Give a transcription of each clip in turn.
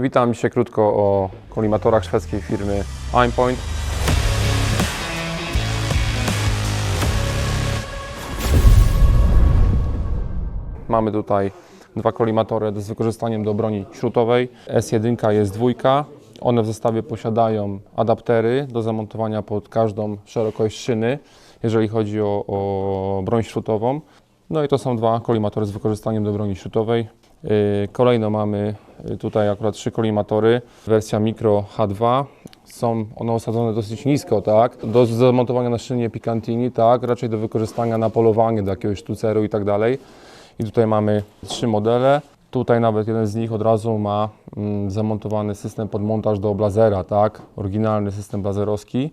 Witam dzisiaj krótko o kolimatorach szwedzkiej firmy Aimpoint. Mamy tutaj dwa kolimatory z wykorzystaniem do broni śrutowej. S1 jest dwójka. One w zestawie posiadają adaptery do zamontowania pod każdą szerokość szyny, jeżeli chodzi o, o broń śrutową. No i to są dwa kolimatory z wykorzystaniem do broni śrutowej. Yy, Kolejno mamy tutaj akurat trzy kolimatory. Wersja Micro H2. Są one osadzone dosyć nisko, tak? Do zamontowania na szynie Picantini, tak? Raczej do wykorzystania na polowanie, do jakiegoś sztuceru i tak dalej. I tutaj mamy trzy modele. Tutaj nawet jeden z nich od razu ma mm, zamontowany system pod montaż do blazera, tak? Oryginalny system blazerowski.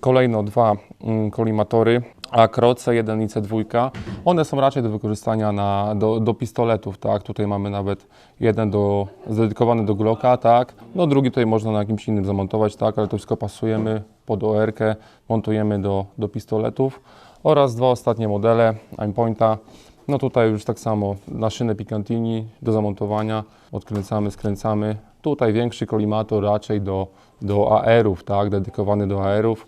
Kolejno dwa mm, kolimatory Acro C1 i C2. One są raczej do wykorzystania na, do, do pistoletów, tak? Tutaj mamy nawet jeden do, dedykowany do Glocka, tak? No drugi tutaj można na jakimś innym zamontować, tak? Ale to wszystko pasujemy pod OR-kę, montujemy do, do pistoletów. Oraz dwa ostatnie modele Aimpointa. No tutaj już tak samo na szynę Picantini do zamontowania, odkręcamy, skręcamy. Tutaj większy kolimator raczej do, do AR-ów, tak, dedykowany do AR-ów,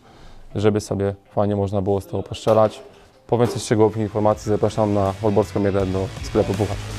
żeby sobie fajnie można było z tego postrzelać. Po więcej szczegółowych informacji zapraszam na Wolborską 1 do sklepu Puchacz.